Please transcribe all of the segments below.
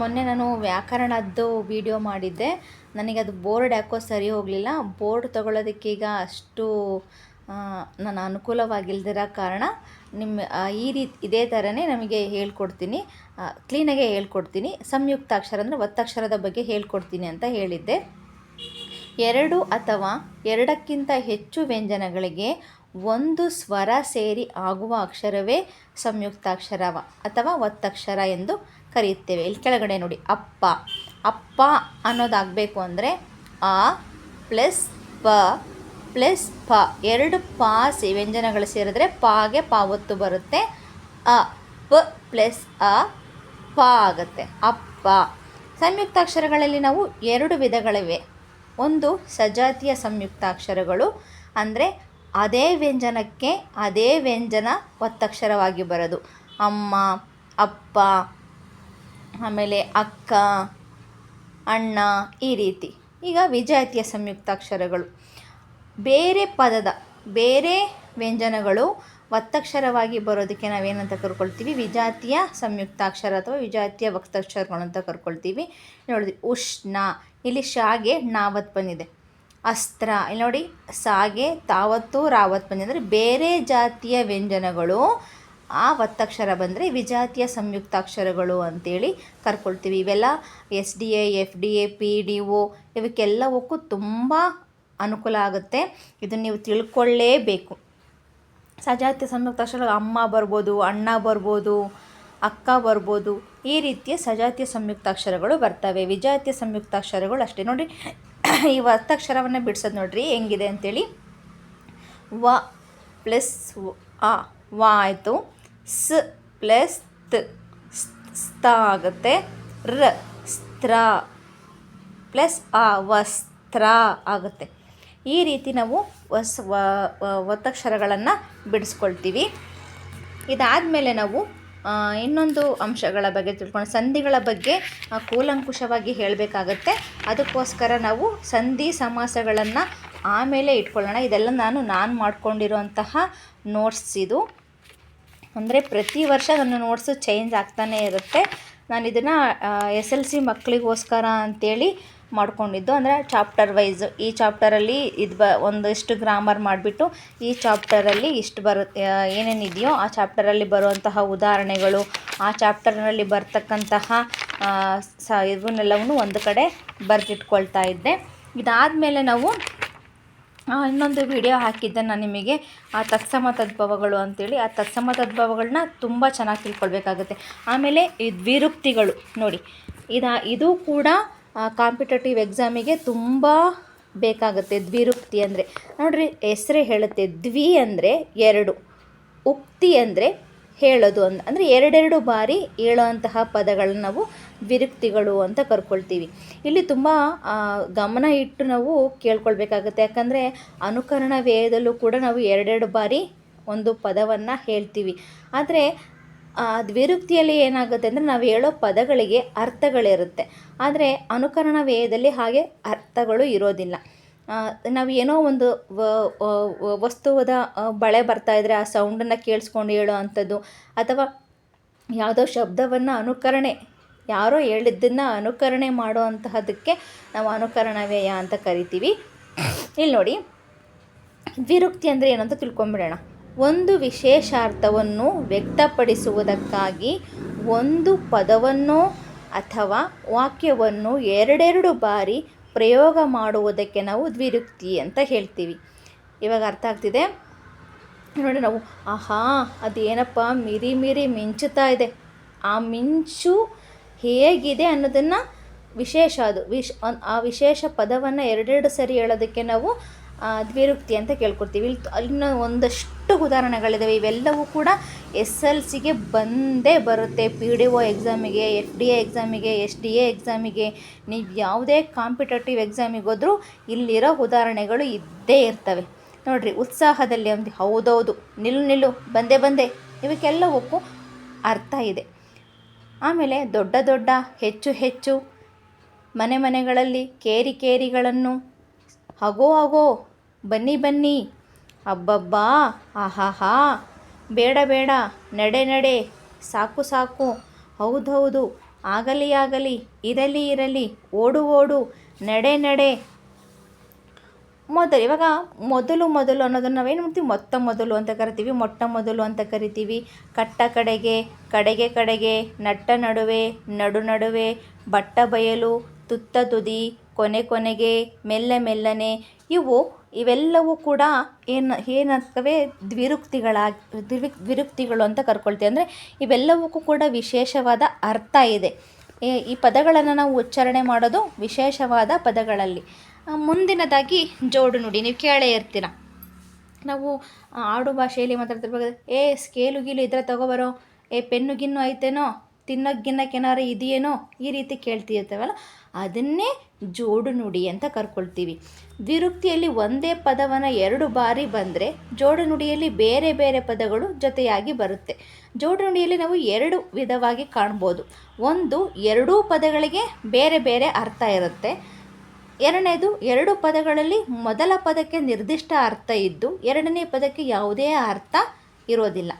ಮೊನ್ನೆ ನಾನು ವ್ಯಾಕರಣದ್ದು ವಿಡಿಯೋ ಮಾಡಿದ್ದೆ. ನನಗೆ ಅದು ಬೋರ್ಡ್ ಯಾಕೋ ಸರಿ ಹೋಗಲಿಲ್ಲ. ಬೋರ್ಡ್ ತೊಗೊಳೋದಕ್ಕೀಗ ಅಷ್ಟು ನಾನು ಅನುಕೂಲವಾಗಿಲ್ದಿರೋ ಕಾರಣ ನಿಮ್ಮ ಈ ರೀತಿ, ಇದೇ ಥರನೇ ನಮಗೆ ಹೇಳ್ಕೊಡ್ತೀನಿ. ಕ್ಲೀನಾಗೆ ಹೇಳ್ಕೊಡ್ತೀನಿ. ಸಂಯುಕ್ತಾಕ್ಷರ ಅಂದರೆ ಒತ್ತಕ್ಷರದ ಬಗ್ಗೆ ಹೇಳ್ಕೊಡ್ತೀನಿ ಅಂತ ಹೇಳಿದ್ದೆ. ಎರಡು ಅಥವಾ ಎರಡಕ್ಕಿಂತ ಹೆಚ್ಚು ವ್ಯಂಜನಗಳಿಗೆ ಒಂದು ಸ್ವರ ಸೇರಿ ಆಗುವ ಅಕ್ಷರವೇ ಸಂಯುಕ್ತಾಕ್ಷರ ಅಥವಾ ಒತ್ತಕ್ಷರ ಎಂದು ಕರೆಯುತ್ತೇವೆ. ಇಲ್ಲಿ ಕೆಳಗಡೆ ನೋಡಿ, ಅಪ್ಪ. ಅಪ್ಪ ಅನ್ನೋದಾಗಬೇಕು ಅಂದರೆ ಆ ಪ್ಲಸ್ ಪ ಪ್ಲಸ್ ಪ. ಎರಡು ಪಾ ಸಿ, ವ್ಯಂಜನಗಳು ಸೇರಿದ್ರೆ ಪಾಗೆ ಪಾವತ್ತು ಬರುತ್ತೆ. ಅ, ಪ ಪ್ಲಸ್ ಅ, ಪ ಆಗುತ್ತೆ. ಅಪ್ಪ. ಸಂಯುಕ್ತಾಕ್ಷರಗಳಲ್ಲಿ ನಾವು ಎರಡು ವಿಧಗಳಿವೆ. ಒಂದು ಸಜಾತಿಯ ಸಂಯುಕ್ತಾಕ್ಷರಗಳು ಅಂದರೆ ಅದೇ ವ್ಯಂಜನಕ್ಕೆ ಅದೇ ವ್ಯಂಜನ ಒತ್ತಕ್ಷರವಾಗಿ ಬರೋದು. ಅಮ್ಮ, ಅಪ್ಪ, ಆಮೇಲೆ ಅಕ್ಕ, ಅಣ್ಣ ಈ ರೀತಿ. ಈಗ ವಿಜಾತಿಯ ಸಂಯುಕ್ತಾಕ್ಷರಗಳು. ಬೇರೆ ಪದದ, ಬೇರೆ ವ್ಯಂಜನಗಳು ಒತ್ತಕ್ಷರವಾಗಿ ಬರೋದಕ್ಕೆ ನಾವೇನಂತ ಕರ್ಕೊಳ್ತೀವಿ? ವಿಜಾತಿಯ ಸಂಯುಕ್ತಾಕ್ಷರ ಅಥವಾ ವಿಜಾತಿಯ ವಕ್ತಾಕ್ಷರಗಳು ಅಂತ ಕರ್ಕೊಳ್ತೀವಿ. ನೋಡಿದ್ವಿ, ಉಷ್ಣ, ಇಲ್ಲಿ ಶಾಗೆ ನಾವತ್ ಬಂದಿದೆ. ಅಸ್ತ್ರ. ಇಲ್ಲಿ ನೋಡಿ, ಸಾಗೆ, ತಾವತ್ತು ರಾವತ್ ಬಂದಿದೆ. ಅಂದರೆ ಬೇರೆ ಜಾತಿಯ ವ್ಯಂಜನಗಳು, ಆ ಒತ್ತಕ್ಷರ ಬಂದರೆ ವಿಜಾತಿಯ ಸಂಯುಕ್ತಾಕ್ಷರಗಳು ಅಂತೇಳಿ ಕರ್ಕೊಳ್ತೀವಿ. ಇವೆಲ್ಲ S D A, F D A, P D O, ಇವಕ್ಕೆಲ್ಲವಕ್ಕೂ ತುಂಬ ಅನುಕೂಲ ಆಗುತ್ತೆ. ಇದನ್ನು ನೀವು ತಿಳ್ಕೊಳ್ಳೇಬೇಕು. ಸಜಾತಿಯ ಸಂಯುಕ್ತಾಕ್ಷರ ಅಮ್ಮ ಬರ್ಬೋದು, ಅಣ್ಣ ಬರ್ಬೋದು, ಅಕ್ಕ ಬರ್ಬೋದು, ಈ ರೀತಿಯ ಸಜಾತಿಯ ಸಂಯುಕ್ತಾಕ್ಷರಗಳು ಬರ್ತವೆ. ವಿಜಾತಿಯ ಸಂಯುಕ್ತಾಕ್ಷರಗಳು ಅಷ್ಟೇ. ನೋಡಿ ಈ ಒತ್ತಕ್ಷರವನ್ನು ಬಿಡಿಸೋದು ನೋಡ್ರಿ ಹೆಂಗಿದೆ ಅಂತೇಳಿ. ವ ಪ್ಲಸ್ ಆ ವ ಆಯಿತು. ಸ್ ಪ್ಲಸ್ ತ್ ಸ್ತ ಆಗುತ್ತೆ. ರ ಸ್ತ್ರ ಪ್ಲಸ್ ಆ ವಸ್ತ್ರ ಆಗುತ್ತೆ. ಈ ರೀತಿ ನಾವು ವಸ್ ಒತ್ತಕ್ಷರಗಳನ್ನು ಬಿಡಿಸ್ಕೊಳ್ತೀವಿ. ಇದಾದಮೇಲೆ ನಾವು ಆ, ಇನ್ನೊಂದು ಅಂಶಗಳ ಬಗ್ಗೆ ತಿಳ್ಕೊಂಡು, ಸಂಧಿಗಳ ಬಗ್ಗೆ ಕೂಲಂಕುಷವಾಗಿ ಹೇಳಬೇಕಾಗತ್ತೆ. ಅದಕ್ಕೋಸ್ಕರ ನಾವು ಸಂಧಿ ಸಮಾಸಗಳನ್ನು ಆಮೇಲೆ ಇಟ್ಕೊಳ್ಳೋಣ. ಇದೆಲ್ಲ ನಾನು ನಾನು ಮಾಡಿಕೊಂಡಿರುವಂತಹ ನೋಟ್ಸ್ ಇದು. ಅಂದರೆ ಪ್ರತಿ ವರ್ಷ ನನ್ನ ನೋಟ್ಸು ಚೇಂಜ್ ಆಗ್ತಾನೇ ಇರುತ್ತೆ. ನಾನು ಇದನ್ನು ಎಸ್ ಎಲ್ ಸಿ ಮಕ್ಕಳಿಗೋಸ್ಕರ ಅಂತೇಳಿ ಮಾಡ್ಕೊಂಡಿದ್ದು. ಅಂದರೆ ಚಾಪ್ಟರ್ ವೈಸ್ ಈ ಚಾಪ್ಟರಲ್ಲಿ ಇದು ಬ ಒಂದಿಷ್ಟು ಗ್ರಾಮರ್ ಮಾಡಿಬಿಟ್ಟು ಈ ಚಾಪ್ಟರಲ್ಲಿ ಇಷ್ಟು ಬರುತ್ತೆ ಏನೇನಿದೆಯೋ ಆ ಚಾಪ್ಟರಲ್ಲಿ ಬರುವಂತಹ ಉದಾಹರಣೆಗಳು, ಆ ಚಾಪ್ಟರ್ನಲ್ಲಿ ಬರ್ತಕ್ಕಂತಹ ಸ ಇವನ್ನೆಲ್ಲವನ್ನು ಒಂದು ಕಡೆ ಬರೆದಿಟ್ಕೊಳ್ತಾ ಇದ್ದೆ. ಇದಾದಮೇಲೆ ನಾವು ಇನ್ನೊಂದು ವಿಡಿಯೋ ಹಾಕಿದ್ದೆ ನಾನು ನಿಮಗೆ, ಆ ತತ್ಸಮ ತದ್ಭವಗಳು ಅಂತೇಳಿ. ಆ ತತ್ಸಮ ತದ್ಭವಗಳನ್ನ ತುಂಬ ಚೆನ್ನಾಗಿ ತಿಳ್ಕೊಳ್ಬೇಕಾಗುತ್ತೆ. ಆಮೇಲೆ ಈ ದ್ವಿರುಕ್ತಿಗಳು ನೋಡಿ, ಇದು ಇದು ಕೂಡ ಕಾಂಪಿಟೇಟಿವ್ ಎಕ್ಸಾಮಿಗೆ ತುಂಬ ಬೇಕಾಗುತ್ತೆ ದ್ವಿರುಕ್ತಿ ಅಂದರೆ. ನೋಡಿರಿ, ಹೆಸರೇ ಹೇಳುತ್ತೆ ದ್ವಿ ಅಂದರೆ ಎರಡು, ಉಕ್ತಿ ಅಂದರೆ ಹೇಳೋದು ಅಂತ ಅಂದರೆ ಎರಡೆರಡು ಬಾರಿ ಹೇಳೋವಂತಹ ಪದಗಳನ್ನ ನಾವು ದ್ವಿರುಕ್ತಿಗಳು ಅಂತ ಕರ್ಕೊಳ್ತೀವಿ. ಇಲ್ಲಿ ತುಂಬ ಗಮನ ಇಟ್ಟು ನಾವು ಕೇಳ್ಕೊಳ್ಬೇಕಾಗುತ್ತೆ. ಯಾಕಂದರೆ ಅನುಕರಣ ವ್ಯಯದಲ್ಲೂ ಕೂಡ ನಾವು ಎರಡೆರಡು ಬಾರಿ ಒಂದು ಪದವನ್ನು ಹೇಳ್ತೀವಿ. ಆದರೆ ದ್ವಿರುಕ್ತಿಯಲ್ಲಿ ಏನಾಗುತ್ತೆ ಅಂದರೆ ನಾವು ಹೇಳೋ ಪದಗಳಿಗೆ ಅರ್ಥಗಳಿರುತ್ತೆ. ಆದರೆ ಅನುಕರಣ ವ್ಯಯದಲ್ಲಿ ಹಾಗೆ ಅರ್ಥಗಳು ಇರೋದಿಲ್ಲ. ನಾವು ಏನೋ ಒಂದು ವಸ್ತುವದ ಬಳೆ ಬರ್ತಾ ಇದ್ದರೆ ಆ ಸೌಂಡನ್ನು ಕೇಳಿಸ್ಕೊಂಡು ಹೇಳೋ ಅಂಥದ್ದು, ಅಥವಾ ಯಾವುದೋ ಶಬ್ದವನ್ನು ಅನುಕರಣೆ, ಯಾರೋ ಹೇಳಿದ್ದನ್ನು ಅನುಕರಣೆ ಮಾಡೋ ಅಂತಹದಕ್ಕೆ ನಾವು ಅನುಕರಣ ವ್ಯಯ ಅಂತ ಕರಿತೀವಿ. ಇಲ್ಲಿ ನೋಡಿ, ದ್ವಿರುಕ್ತಿ ಅಂದರೆ ಏನಂತ ತಿಳ್ಕೊಂಬಿಡೋಣ. ಒಂದು ವಿಶೇಷಾರ್ಥವನ್ನು ವ್ಯಕ್ತಪಡಿಸುವುದಕ್ಕಾಗಿ ಒಂದು ಪದವನ್ನು ಅಥವಾ ವಾಕ್ಯವನ್ನು ಎರಡೆರಡು ಬಾರಿ ಪ್ರಯೋಗ ಮಾಡುವುದಕ್ಕೆ ನಾವು ದ್ವಿರುಕ್ತಿ ಅಂತ ಹೇಳ್ತೀವಿ. ಇವಾಗ ಅರ್ಥ ಆಗ್ತಿದೆ? ನೋಡಿ ನಾವು, ಆಹಾ, ಅದೇನಪ್ಪ, ಮಿರಿ ಮಿರಿ ಮಿಂಚುತ್ತಾ ಇದೆ. ಆ ಮಿಂಚು ಹೇಗಿದೆ ಅನ್ನೋದನ್ನು ವಿಶೇಷ ಅದು. ವಿಶ್, ಆ ವಿಶೇಷ ಪದವನ್ನು ಎರಡೆರಡು ಸರಿ ಹೇಳೋದಕ್ಕೆ ನಾವು ದ್ವಿರುಕ್ತಿ ಅಂತ ಕೇಳ್ಕೊಡ್ತೀವಿ. ಇಲ್ಲಿ ಇನ್ನೂ ಒಂದಷ್ಟು ಉದಾಹರಣೆಗಳಿದ್ದಾವೆ ಇವೆಲ್ಲವೂ ಕೂಡ ಎಸ್ ಎಲ್ ಸಿಗೆ ಬಂದೇ ಬರುತ್ತೆ. ಪಿ ಡಿ ಒ ಎಕ್ಸಾಮಿಗೆ, ಎಫ್ ಡಿ ಎ ಎಕ್ಸಾಮಿಗೆ, ಎಸ್ ಡಿ ಎ ಎಕ್ಸಾಮಿಗೆ. ನೀವು ಯಾವುದೇ ಕಾಂಪಿಟೇಟಿವ್ ಎಕ್ಸಾಮಿಗೆ ಹೋದರೂ ಇಲ್ಲಿರೋ ಉದಾಹರಣೆಗಳು ಇದ್ದೇ ಇರ್ತವೆ. ನೋಡಿರಿ, ಉತ್ಸಾಹದಲ್ಲಿ ಒಂದು ಹೌದೌದು, ನಿಲ್ಲು ನಿಲ್ಲು, ಬಂದೇ ಬಂದೆ ಇವಕ್ಕೆಲ್ಲವಕ್ಕೂ ಅರ್ಥ ಇದೆ. ಆಮೇಲೆ ದೊಡ್ಡ ದೊಡ್ಡ, ಹೆಚ್ಚು ಹೆಚ್ಚು ಮನೆ ಮನೆಗಳಲ್ಲಿ ಕೇರಿ ಕೇರಿಗಳನ್ನು ಹಗೋ ಹಗೋ, ಬನ್ನಿ ಬನ್ನಿ. ಅಬ್ಬಬ್ಬಾ, ಆಹಾಹಾ. ಬೇಡ ಬೇಡ, ನಡೆ ನಡೆ. ಸಾಕು ಸಾಕು. ಹೌದೌದು ಆಗಲಿ ಆಗಲಿ. ಇರಲಿ ಇರಲಿ. ಓಡು ಓಡು. ನಡೆ ನಡೆ. ಮೊದಲು, ಇವಾಗ ಮೊದಲು ಮೊದಲು ಅನ್ನೋದನ್ನು ನಾವೇನು ಮಾಡ್ತೀವಿ? ಮೊತ್ತ, ಮೊದಲು ಅಂತ ಕರಿತೀವಿ. ಮೊಟ್ಟ, ಮೊದಲು ಅಂತ ಕರಿತೀವಿ. ಕಟ್ಟ, ಕಡೆಗೆ ಕಡೆಗೆ ಕಡೆಗೆ. ನಟ್ಟ, ನಡುವೆ. ನಡು, ನಡುವೆ. ಬಟ್ಟ, ಬಯಲು. ತುತ್ತ, ತುದಿ. ಕೊನೆ ಕೊನೆಗೆ, ಮೆಲ್ಲೆ ಮೆಲ್ಲನೆ, ಇವು ಇವೆಲ್ಲವೂ ಕೂಡ ಏನು, ಏನಾಗ್ತವೆ? ದ್ವಿರುಕ್ತಿಗಳಾಗಿ ದ್ವಿ ದ್ವಿರುಕ್ತಿಗಳು ಅಂತ ಕರ್ಕೊಳ್ತೀವಿ. ಅಂದರೆ ಇವೆಲ್ಲವಕ್ಕೂ ಕೂಡ ವಿಶೇಷವಾದ ಅರ್ಥ ಇದೆ. ಈ- ಪದಗಳನ್ನು ನಾವು ಉಚ್ಚಾರಣೆ ಮಾಡೋದು ವಿಶೇಷವಾದ ಪದಗಳಲ್ಲಿ. ಮುಂದಿನದಾಗಿ ಜೋಡು ನುಡಿ. ನೀವು ಕೇಳೇ ಇರ್ತೀರ? ನಾವು ಆಡು ಭಾಷೆಯಲ್ಲಿ ಮಾತಾಡ್ತಿರ್ಬೇಕಾದ್ರೆ ಏ, ಸ್ಕೇಲು ಗೀಲು ಇದ್ರೆ ತಗೋಬರೋ ಏ, ಪೆನ್ನು ಗಿನ್ನು ಐತೇನೋ? ತಿನ್ನೋಕೆ ಗಿನ್ನಕ್ಕೆ ಏನಾರು ಇದೆಯೇನೋ ಈ ರೀತಿ ಕೇಳ್ತಿರ್ತೇವಲ್ಲ, ಅದನ್ನೇ ಜೋಡು ನುಡಿ ಅಂತ ಕರ್ಕೊಳ್ತೀವಿ. ದ್ವಿರುಕ್ತಿಯಲ್ಲಿ ಒಂದೇ ಪದವನ್ನು ಎರಡು ಬಾರಿ ಬಂದರೆ ಜೋಡು ನುಡಿಯಲ್ಲಿ ಬೇರೆ ಬೇರೆ ಪದಗಳು ಜೊತೆಯಾಗಿ ಬರುತ್ತೆ. ಜೋಡು ನುಡಿಯಲ್ಲಿ ನಾವು ಎರಡು ವಿಧವಾಗಿ ಕಾಣ್ಬೋದು. ಒಂದು ಎರಡೂ ಪದಗಳಿಗೆ ಬೇರೆ ಬೇರೆ ಅರ್ಥ ಇರುತ್ತೆ. ಎರಡನೇದು ಎರಡು ಪದಗಳಲ್ಲಿ ಮೊದಲ ಪದಕ್ಕೆ ನಿರ್ದಿಷ್ಟ ಅರ್ಥ ಇದ್ದು ಎರಡನೇ ಪದಕ್ಕೆ ಯಾವುದೇ ಅರ್ಥ ಇರೋದಿಲ್ಲ.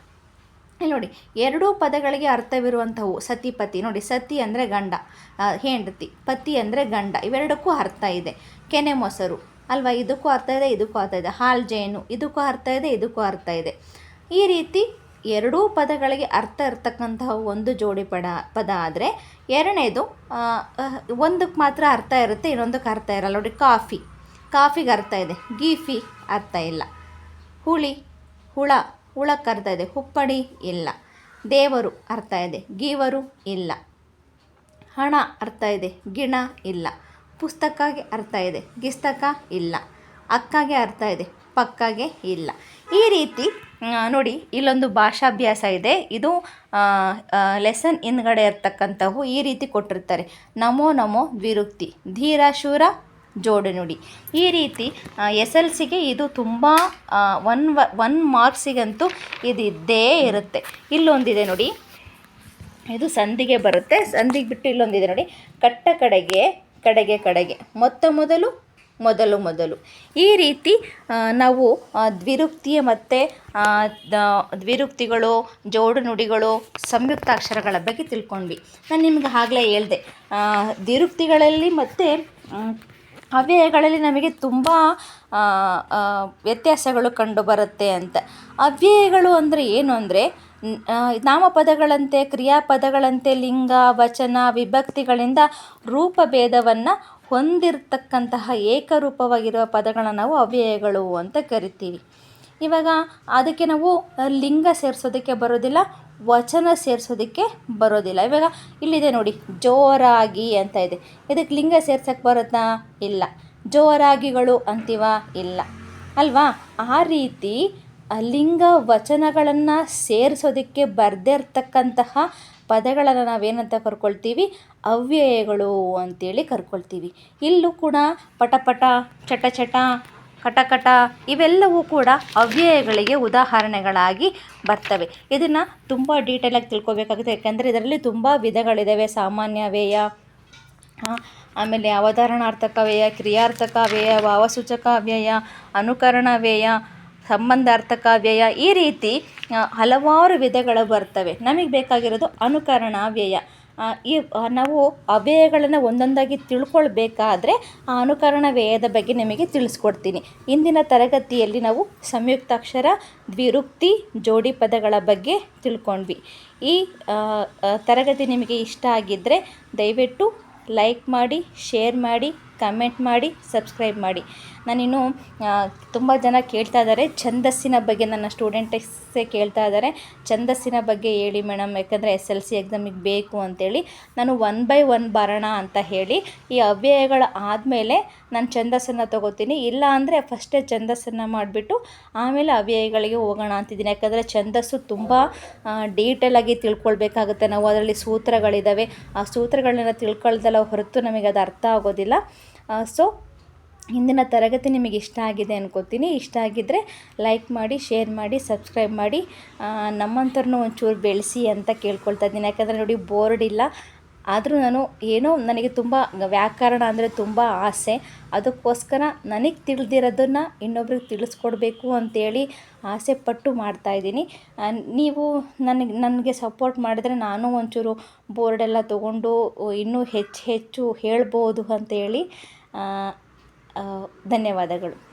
ಇಲ್ಲಿ ನೋಡಿ, ಎರಡೂ ಪದಗಳಿಗೆ ಅರ್ಥವಿರುವಂಥವು ಸತಿಪತಿ ನೋಡಿ, ಸತಿ ಅಂದರೆ ಗಂಡ ಹೆಂಡತಿ, ಪತಿ ಅಂದರೆ ಗಂಡ. ಇವೆರಡಕ್ಕೂ ಅರ್ಥ ಇದೆ. ಕೆನೆ ಮೊಸರು, ಅಲ್ವಾ? ಇದಕ್ಕೂ ಅರ್ಥ ಇದೆ, ಇದಕ್ಕೂ ಅರ್ಥ ಇದೆ. ಹಾಲ್ ಜೇನು, ಇದಕ್ಕೂ ಅರ್ಥ ಇದೆ, ಇದಕ್ಕೂ ಅರ್ಥ ಇದೆ. ಈ ರೀತಿ ಎರಡೂ ಪದಗಳಿಗೆ ಅರ್ಥ ಇರ್ತಕ್ಕಂತಹ ಒಂದು ಜೋಡಿ ಪದ ಪದ ಆದರೆ, ಎರಡನೇದು ಒಂದಕ್ಕೆ ಮಾತ್ರ ಅರ್ಥ ಇರುತ್ತೆ, ಇನ್ನೊಂದಕ್ಕೆ ಅರ್ಥ ಇರಲ್ಲ. ನೋಡಿ, ಕಾಫಿ. ಕಾಫಿಗೆ ಅರ್ಥ ಇದೆ. ಗೀಫಿ ಅರ್ಥ ಇಲ್ಲ. ಹುಳಿ, ಹುಳ. ಹುಳಕ್ಕೆ ಅರ್ಥ ಇದೆ. ಹುಪ್ಪಡಿ ಇಲ್ಲ. ದೇವರು ಅರ್ಥ ಇದೆ. ಗೀವರು ಇಲ್ಲ. ಹಣ ಅರ್ಥ ಇದೆ. ಗಿಣ ಇಲ್ಲ. ಪುಸ್ತಕಗೆ ಅರ್ಥ ಇದೆ. ಗಿಸ್ತಕ ಇಲ್ಲ. ಅಕ್ಕಗೆ ಅರ್ಥ ಇದೆ. ಪಕ್ಕಗೆ ಇಲ್ಲ. ಈ ರೀತಿ ನೋಡಿ, ಇಲ್ಲೊಂದು ಭಾಷಾಭ್ಯಾಸ ಇದೆ. ಇದು ಲೆಸನ್ ಹಿಂದ್ಗಡೆ ಇರ್ತಕ್ಕಂಥವು ಈ ರೀತಿ ಕೊಟ್ಟಿರ್ತಾರೆ. ನಮೋ ನಮೋ ವಿರುಕ್ತಿ. ಧೀರ ಶೂರ ಜೋಡು ನುಡಿ. ಈ ರೀತಿ ಎಸ್ ಎಲ್ ಸಿಗೆ ಇದು ತುಂಬ ಒನ್ ವ, ಒನ್ ಮಾರ್ಕ್ಸಿಗಂತೂ ಇದು ಇದ್ದೇ ಇರುತ್ತೆ. ಇಲ್ಲೊಂದಿದೆ ನೋಡಿ. ಇದು ಸಂಧಿಗೆ ಬರುತ್ತೆ. ಸಂಧಿಗೆ ಬಿಟ್ಟು ಇಲ್ಲೊಂದಿದೆ ನೋಡಿ. ಕಟ್ಟ ಕಡೆಗೆ ಕಡೆಗೆ ಕಡೆಗೆ. ಮೊತ್ತ ಮೊದಲು ಮೊದಲು ಮೊದಲು. ಈ ರೀತಿ ನಾವು ದ್ವಿರುಕ್ತಿಯ ಮತ್ತು ದ್ವಿರುಕ್ತಿಗಳು, ಜೋಡು ನುಡಿಗಳು, ಸಂಯುಕ್ತಾಕ್ಷರಗಳ ಬಗ್ಗೆ ತಿಳ್ಕೊಂಡ್ವಿ. ನಾನು ನಿಮ್ಗೆ ಆಗಲೇ ಹೇಳಿದೆ. ದ್ವಿರುಕ್ತಿಗಳಲ್ಲಿ ಮತ್ತು ಅವ್ಯಯಗಳಲ್ಲಿ ನಮಗೆ ತುಂಬ ವ್ಯತ್ಯಾಸಗಳು ಕಂಡುಬರುತ್ತೆ ಅಂತ. ಅವ್ಯಯಗಳು ಅಂದರೆ ಏನು ಅಂದರೆ ನಾಮಪದಗಳಂತೆ, ಕ್ರಿಯಾಪದಗಳಂತೆ, ಲಿಂಗ, ವಚನ, ವಿಭಕ್ತಿಗಳಿಂದ ರೂಪಭೇದವನ್ನು ಹೊಂದಿರತಕ್ಕಂತಹ ಏಕರೂಪವಾಗಿರುವ ಪದಗಳನ್ನು ನಾವು ಅವ್ಯಯಗಳು ಅಂತ ಕರಿತೀವಿ. ಇವಾಗ ಅದಕ್ಕೆ ನಾವು ಲಿಂಗ ಸೇರಿಸೋದಕ್ಕೆ ಬರೋದಿಲ್ಲ ವಚನ ಸೇರಿಸೋದಕ್ಕೆ ಬರೋದಿಲ್ಲ. ಇವಾಗ ಇಲ್ಲಿದೆ ನೋಡಿ, ಜೋರಾಗಿ ಅಂತ ಇದೆ. ಇದಕ್ಕೆ ಲಿಂಗ ಸೇರ್ಸಕ್ಕೆ ಬರುತ್ತಾ ಇಲ್ಲ. ಜೋರಾಗಿಗಳು ಅಂತೀವ ಇಲ್ಲ. ಅಲ್ವಾ? ಆ ರೀತಿ ಲಿಂಗ ವಚನಗಳನ್ನು ಸೇರಿಸೋದಕ್ಕೆ ಬರ್ದೇ ಇರ್ತಕ್ಕಂತಹ ಪದಗಳನ್ನು ನಾವೇನಂತ ಕರ್ಕೊಳ್ತೀವಿ? ಅವ್ಯಯಗಳು ಅಂತೇಳಿ ಕರ್ಕೊಳ್ತೀವಿ. ಇಲ್ಲೂ ಕೂಡ ಪಟಪಟ, ಚಟ ಚಟ ಕಟಕಟ ಇವೆಲ್ಲವೂ ಕೂಡ ಅವ್ಯಯಗಳಿಗೆ ಉದಾಹರಣೆಗಳಾಗಿ ಬರ್ತವೆ. ಇದನ್ನು ತುಂಬ ಡೀಟೇಲಾಗಿ ತಿಳ್ಕೊಬೇಕಾಗುತ್ತೆ. ಯಾಕೆಂದರೆ ಇದರಲ್ಲಿ ತುಂಬ ವಿಧಗಳಿದ್ದಾವೆ ಸಾಮಾನ್ಯ ವ್ಯಯ ಆಮೇಲೆ ಅವಧಾರಣಾರ್ಥಕ ವ್ಯಯ ಕ್ರಿಯಾರ್ಥಕ ವ್ಯಯ ಭಾವಸೂಚಕ ವ್ಯಯ ಅನುಕರಣ ವ್ಯಯ ಸಂಬಂಧಾರ್ಥಕ ವ್ಯಯ ಈ ರೀತಿ ಹಲವಾರು ವಿಧಗಳು ಬರ್ತವೆ. ನಮಗೆ ಬೇಕಾಗಿರೋದು ಅನುಕರಣ ವ್ಯಯ ಈ ನಾವು ಅವ್ಯಯಗಳನ್ನು ಒಂದೊಂದಾಗಿ ತಿಳ್ಕೊಳ್ಬೇಕಾದ್ರೆ ಆ ಅನುಕರಣ ವ್ಯಯದ ಬಗ್ಗೆ ನಿಮಗೆ ತಿಳಿಸ್ಕೊಡ್ತೀನಿ. ಇಂದಿನ ತರಗತಿಯಲ್ಲಿ ನಾವು ಸಂಯುಕ್ತಾಕ್ಷರ, ದ್ವಿರುಕ್ತಿ, ಜೋಡಿ ಪದಗಳ ಬಗ್ಗೆ ತಿಳ್ಕೊಂಡ್ವಿ. ಈ ತರಗತಿ ನಿಮಗೆ ಇಷ್ಟ ಆಗಿದ್ದರೆ ದಯವಿಟ್ಟು ಲೈಕ್ ಮಾಡಿ, ಶೇರ್ ಮಾಡಿ, ಕಮೆಂಟ್ ಮಾಡಿ, ಸಬ್ಸ್ಕ್ರೈಬ್ ಮಾಡಿ. ನಾನಿನ್ನು ತುಂಬ ಜನ ಕೇಳ್ತಾ ಇದ್ದಾರೆ ಛಂದಸ್ಸಿನ ಬಗ್ಗೆ ನನ್ನ ಸ್ಟೂಡೆಂಟ್ಸೇ ಕೇಳ್ತಾ ಇದ್ದಾರೆ ಛಂದಸ್ಸಿನ ಬಗ್ಗೆ ಹೇಳಿ ಮೇಡಮ್, ಯಾಕಂದರೆ ಎಸ್ ಎಲ್ ಸಿ ಎಕ್ಸಾಮಿಗೆ ಬೇಕು ಅಂತೇಳಿ. ನಾನು ಒನ್ ಬೈ ಒನ್ ಬರೋಣ ಅಂತ ಹೇಳಿ. ಈ ಅವ್ಯಯಗಳ ಆದಮೇಲೆ ನಾನು ಛಂದಸ್ಸನ್ನು ತೊಗೋತೀನಿ. ಇಲ್ಲ ಅಂದರೆ ಫಸ್ಟೇ ಛಂದಸ್ಸನ್ನು ಮಾಡಿಬಿಟ್ಟು ಆಮೇಲೆ ಅವ್ಯಯಗಳಿಗೆ ಹೋಗೋಣ ಅಂತಿದ್ದೀನಿ. ಯಾಕಂದರೆ ಛಂದಸ್ಸು ತುಂಬ ಡೀಟೇಲಾಗಿ ತಿಳ್ಕೊಳ್ಬೇಕಾಗುತ್ತೆ. ನಾವು ಅದರಲ್ಲಿ ಸೂತ್ರಗಳಿದ್ದಾವೆ ಆ ಸೂತ್ರಗಳನ್ನ ತಿಳ್ಕೊಳ್ದಲ್ಲ ಹೊರತು ನಮಗೆ ಅದು ಅರ್ಥ ಆಗೋದಿಲ್ಲ. ಸೊ ಇಂದಿನ ತರಗತಿ ನಿಮಗೆ ಇಷ್ಟ ಆಗಿದೆ ಅನ್ಕೋತೀನಿ. ಇಷ್ಟ ಆಗಿದ್ದರೆ ಲೈಕ್ ಮಾಡಿ ಶೇರ್ ಮಾಡಿ ಸಬ್ಸ್ಕ್ರೈಬ್ ಮಾಡಿ. ನಮ್ಮಂಥವ್ರನ್ನೂ ಒಂಚೂರು ಬೆಳೆಸಿ ಅಂತ ಕೇಳ್ಕೊಳ್ತಾ ಇದ್ದೀನಿ. ಯಾಕಂದರೆ ನೋಡಿ ಬೋರ್ಡ್ ಇಲ್ಲ. ಆದರೂ ನಾನು ಏನೋ ನನಗೆ ತುಂಬ ವ್ಯಾಕರಣ ಅಂದರೆ ತುಂಬ ಆಸೆ. ಅದಕ್ಕೋಸ್ಕರ ನನಗೆ ತಿಳಿದಿರೋದನ್ನು ಇನ್ನೊಬ್ರಿಗೆ ತಿಳಿಸ್ಕೊಡ್ಬೇಕು ಅಂತೇಳಿ ಆಸೆ ಪಟ್ಟು ಮಾಡ್ತಾಯಿದ್ದೀನಿ ನೀವು ನನಗೆ ನನಗೆ ಸಪೋರ್ಟ್ ಮಾಡಿದ್ರೆ ನಾನು ಒಂಚೂರು ಬೋರ್ಡೆಲ್ಲ ತೊಗೊಂಡು ಇನ್ನೂ ಹೆಚ್ಚು ಹೆಚ್ಚು ಹೇಳ್ಬೋದು ಅಂತೇಳಿ. ಧನ್ಯವಾದಗಳು.